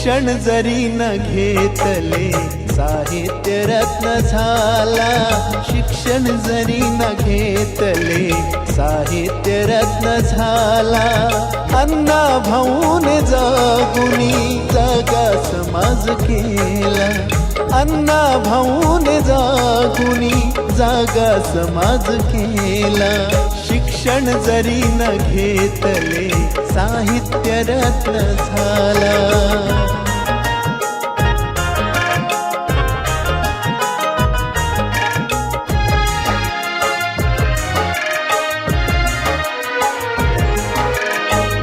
शिक्षण जरी न घेतले साहित्य रत्न झाला. शिक्षण जरी न घेतले साहित्य रत्न झाला. अन्ना भाऊन जगुनी जगा समाज केला. अन्ना भाऊन जागुनी जागा समाज केला. शिक्षण जरी न घेतले साहित्य रत्न झाला.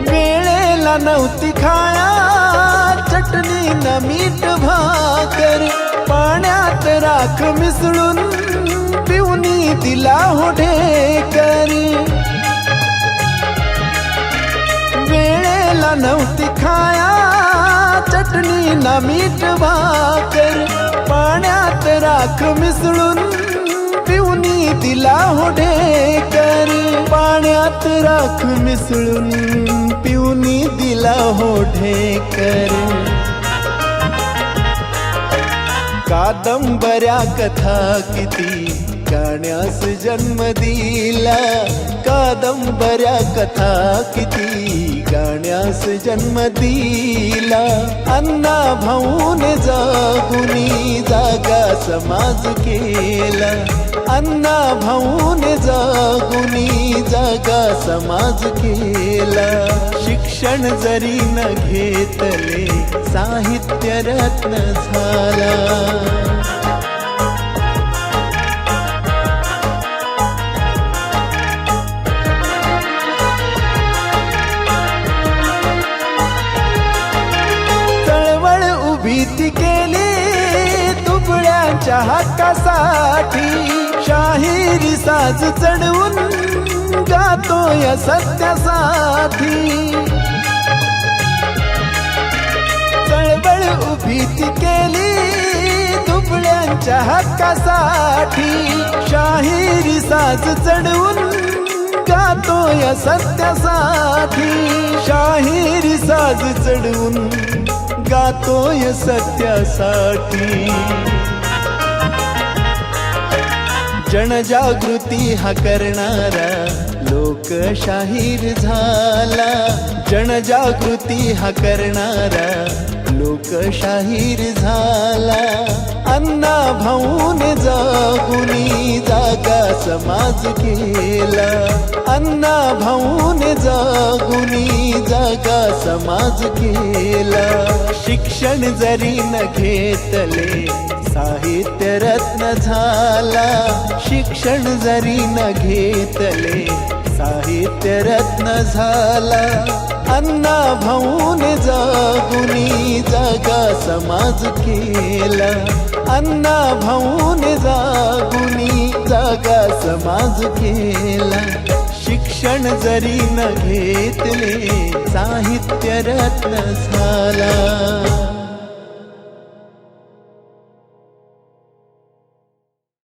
वेळेला नव्हती खाया चटणी न मीठ भाकर पाण्यात राख मिसळून पिऊनी दिला हो करी वेळेला नव्हती खाया चटणी न मीठ भाकर पाण्यात राख मिसळून पिऊनी दिला होढे करी पाण्यात राख मिसळून पिऊनी दिला होढे करी कादंबऱ्या कथा किती गाण्यास जन्म दिला कादंबऱ्या कथा किती. गाण्यास जन्म दिला अन्ना भाऊन जागुनी जागा समाज केला. अन्ना भाऊन जागुनी जागा समाज केला. शिक्षण जरी न घेतले साहित्य रत्न झाला. दुबळ्यांच्या हक्कासाठी शाहिरी साज चढवून गातोय सत्यासाठी. चळवळ उभी ती केली दुबळ्यांच्या हक्कासाठी. शाहिरी साज चढवून गातोय सत्यासाठी. शाहिरी साज चढवून गातोय सत्यासाठी. जनजागृती हा करणारा लोकशाहीर झाला. जनजागृती हा करणारा लोकशाहीर झाला. अन्ना भाऊन जा माझ समाज केला. अण्णा भाऊन जागुनी जागा समाज केला. शिक्षण जरी न घेतले साहित्य रत्न झाला. शिक्षण जरी न घेतले साहित्य रत्न झाला. अण्णा भाऊन जागुनी जागा समाज केला. अण्णा भाऊन जागुनी समाज केला. शिक्षण जरी न घेतले साहित्य रत्न झाला.